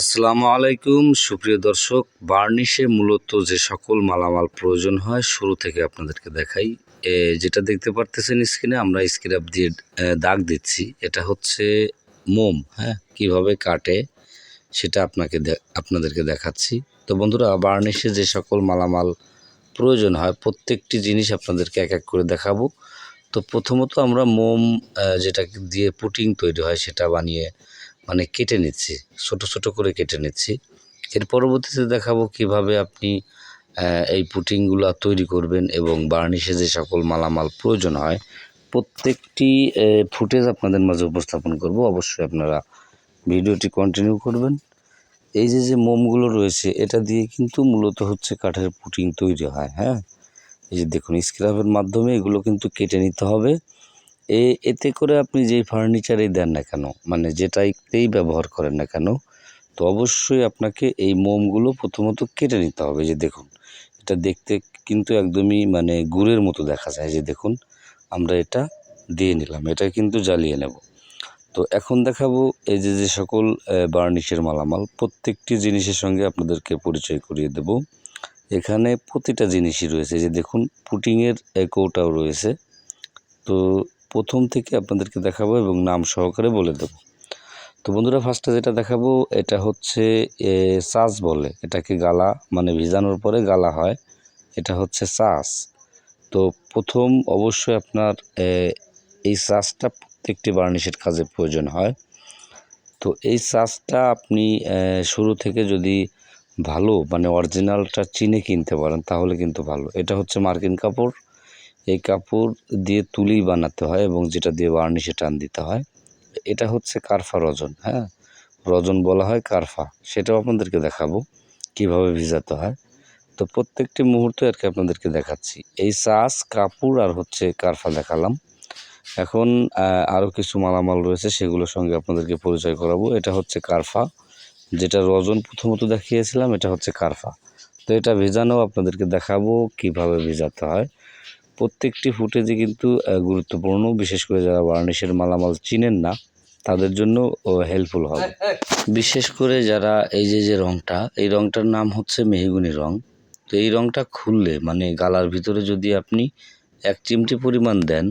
আসসালামু আলাইকুম, সুপ্রিয় দর্শক। বার্নিশে মূলত যে সকল মালামাল প্রয়োজন হয়, শুরু থেকে আপনাদেরকে দেখাই। যেটা দেখতে পারতেছেন স্ক্রিনে, আমরা স্ক্রাপ দিয়ে দাগ দিচ্ছি। এটা হচ্ছে মোম হ্যাঁ? কীভাবে কাটে, সেটা আপনাকে আপনাদেরকে দেখাচ্ছি। তো বন্ধুরা, বার্নিশে যে সকল মালামাল প্রয়োজন হয়, প্রত্যেকটি জিনিস আপনাদেরকে এক এক করে দেখাবো। তো প্রথমত আমরা মোম যেটা দিয়ে পুটিং তৈরি হয়, সেটা বানিয়ে মানে কেটে নিচ্ছি, ছোট ছোট করে কেটে নিচ্ছি। এর পরবর্তীতে দেখাবো কীভাবে আপনি এই পুটিংগুলো তৈরি করবেন এবং বার্নিশে যে সকল মালামাল প্রয়োজন হয়, প্রত্যেকটি ফুটেজ আপনাদের মাঝে উপস্থাপন করব। অবশ্যই আপনারা ভিডিওটি কন্টিনিউ করবেন। এই যে যে মোমগুলো রয়েছে, এটা দিয়ে কিন্তু মূলত হচ্ছে কাঠের পুটিং তৈরি হয় হ্যাঁ? এই যে দেখুন স্ক্রাবের মাধ্যমে এগুলো কিন্তু কেটে নিতে হবে। এ, এতে করে আপনি যেই ফার্নিচারেই দেন না কেন মানে যেটাইতেই ব্যবহার করেন না কেন, তো অবশ্যই আপনাকে এই মোমগুলো প্রথমত কেটে নিতে হবে। যে দেখুন, এটা দেখতে কিন্তু একদমই মানে গুড়ের মতো দেখা যায়। যে দেখুন, আমরা এটা দিয়ে নিলাম, এটা কিন্তু জ্বালিয়ে নেব। তো এখন দেখাবো এই যে যে সকল বার্নিশের মালামাল, প্রত্যেকটি জিনিসের সঙ্গে আপনাদেরকে পরিচয় করিয়ে দেব। এখানে প্রতিটা জিনিসই রয়েছে। যে দেখুন পুটিংয়ের কৌটাও রয়েছে। তো প্রথম থেকে আপনাদেরকে দেখাবো এবং নাম সহকারে বলে দেবো। তো বন্ধুরা ফার্স্টে যেটা দেখাবো, এটা হচ্ছে চাষ বলে। এটাকে গালা মানে ভিজানোর পরে গালা হয়। এটা হচ্ছে চাষ তো প্রথম অবশ্যই আপনার এই চাষটা প্রত্যেকটি বার্নিশের কাজে প্রয়োজন হয়। তো এই চাষটা আপনি শুরু থেকে যদি ভালো মানে অরিজিনালটা চিনে কিনতে পারেন, তাহলে কিন্তু ভালো। এটা হচ্ছে মার্কিন কাপড়। এই কাপড় দিয়ে তুলি বানাতে হয় এবং যেটা দিয়ে বার্নিশে টান দিতে হয়, এটা হচ্ছে কারফা রজন হ্যাঁ? রজন বলা হয় কারফা, সেটাও আপনাদেরকে দেখাবো কীভাবে ভিজাতে হয়। তো প্রত্যেকটি মুহূর্তে আর কি আপনাদেরকে দেখাচ্ছি। এই চাষ কাপড় আর হচ্ছে কারফা দেখালাম। এখন আরও কিছু মালামাল রয়েছে, সেগুলোর সঙ্গে আপনাদেরকে পরিচয় করাবো। এটা হচ্ছে কারফা, যেটা রজন প্রথমত দেখিয়েছিলাম, এটা হচ্ছে কারফা। তো এটা ভেজানো আপনাদেরকে দেখাবো কীভাবে ভেজাতে হয়। প্রত্যেকটি ফুটেজে কিন্তু গুরুত্বপূর্ণ। বিশেষ করে যারা বার্নিশের মালামাল চিনেন না তাদের জন্য হেল্পফুল হবে। বিশেষ করে যারা এই যে যে রংটা এই রংটার নাম হচ্ছে মেহগুনি রং। তো এই রংটা খুললে মানে গালার ভিতরে যদি আপনি এক চিমটি পরিমাণ দেন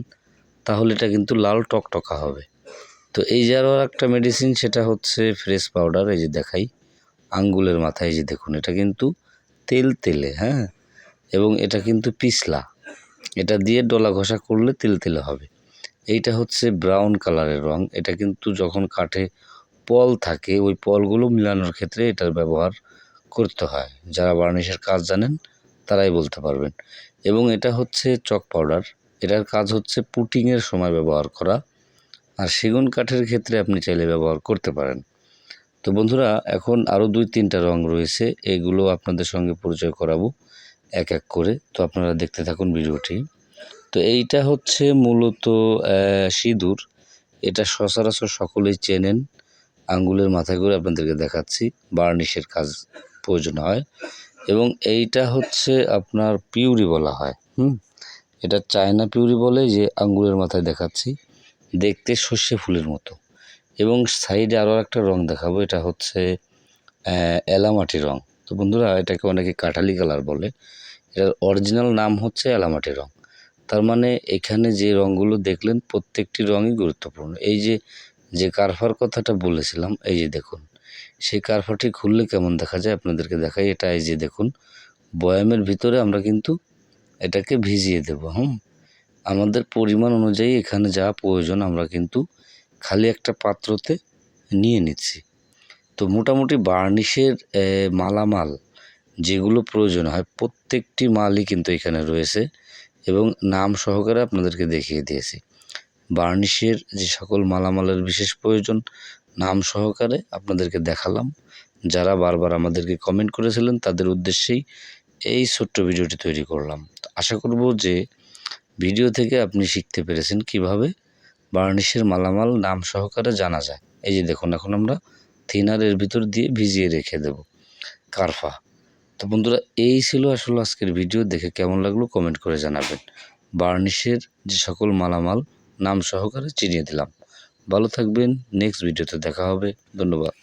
তাহলে এটা কিন্তু লাল টকটকা হবে। তো এই যে আরও একটা মেডিসিন সেটা হচ্ছে ফ্রেশ পাউডার এই যে দেখাই আঙ্গুলের মাথায় যে দেখুন এটা কিন্তু তেল তেলে হ্যাঁ? এবং এটা কিন্তু পিছলা। এটা দিয়ে ডলা ঘষা করলে তেল তেলে হবে। এইটা হচ্ছে ব্রাউন কালারের রং। এটা কিন্তু যখন কাঠে পল থাকে, ওই পলগুলো মিলানোর ক্ষেত্রে এটার ব্যবহার করতে হয়। যারা বার্নিশের কাজ জানেন, তারাই বলতে পারবেন। এবং এটা হচ্ছে চক পাউডার এটার কাজ হচ্ছে পুটিংয়ের সময় ব্যবহার করা। আর সেগুন কাঠের ক্ষেত্রে আপনি চাইলে ব্যবহার করতে পারেন। তো বন্ধুরা, এখন আরও দুই তিনটা রং রয়েছে। এগুলো আপনাদের সঙ্গে পরিচয় করাবো। এক এক করে। তো আপনারা দেখতে থাকুন ভিডিওটি। তো এইটা হচ্ছে মূলত সিঁদুর। এটা সচরাচর সকলেই চেনেন। আঙ্গুলের মাথায় করে আপনাদেরকে দেখাচ্ছি, বার্নিশের কাজ প্রয়োজন হয়। এবং এইটা হচ্ছে আপনার পিউরি বলা হয়, হুম? এটা চায়না পিউরি বলে যে আঙ্গুলের মাথায় দেখাচ্ছি। দেখতে সর্ষে ফুলের মতো। এবং সাইডে আরও একটা রং দেখাবো। এটা হচ্ছে এলামাটি রং। তো বন্ধুরা এটাকে অনেকে কাঠালি কালার বলে। এটার অরিজিনাল নাম হচ্ছে এলামাটি রং। তার মানে এখানে যে রঙগুলো দেখলেন প্রত্যেকটি রঙই গুরুত্বপূর্ণ। এই যে যে কারফার কথাটা বলেছিলাম, এই যে দেখুন, সেই কারফাটি খুললে কেমন দেখা যায় আপনাদেরকে দেখাই। এটা এই যে দেখুন, বয়ামের ভিতরে আমরা কিন্তু এটাকে ভিজিয়ে দেব, হুম? আমাদের পরিমাণ অনুযায়ী এখানে যা প্রয়োজন আমরা কিন্তু খালি একটা পাত্রতে নিয়ে নিচ্ছি। তো মোটামুটি বার্নিশের মালামাল যেগুলো প্রয়োজন হয় প্রত্যেকটি মালই কিন্তু এখানে রয়েছে এবং নাম সহকারে আপনাদেরকে দেখিয়ে দিয়েছি। বার্নিশের যে সকল মালামালের বিশেষ প্রয়োজন, নাম সহকারে আপনাদেরকে দেখালাম। যারা বারবার আমাদেরকে কমেন্ট করেছিলেন, তাদের উদ্দেশ্যেই এই ছোট্ট ভিডিওটি তৈরি করলাম। আশা করব যে ভিডিও থেকে আপনি শিখতে পেরেছেন কীভাবে বার্নিশের মালামাল নাম সহকারে জানা যায়। এই যে দেখুন, এখন আমরা থিনারের ভিতর দিয়ে ভিজিয়ে রেখে দেব। কারফা। তো বন্ধুরা, এই ছিল আসলে আজকের ভিডিও। দেখে কেমন লাগল কমেন্ট করে জানাবেন। বার্নিশের যে সকল মালামাল, নাম সহকারে চিনিয়ে দিলাম। ভালো থাকবেন। নেক্সট ভিডিওতে দেখা হবে। ধন্যবাদ।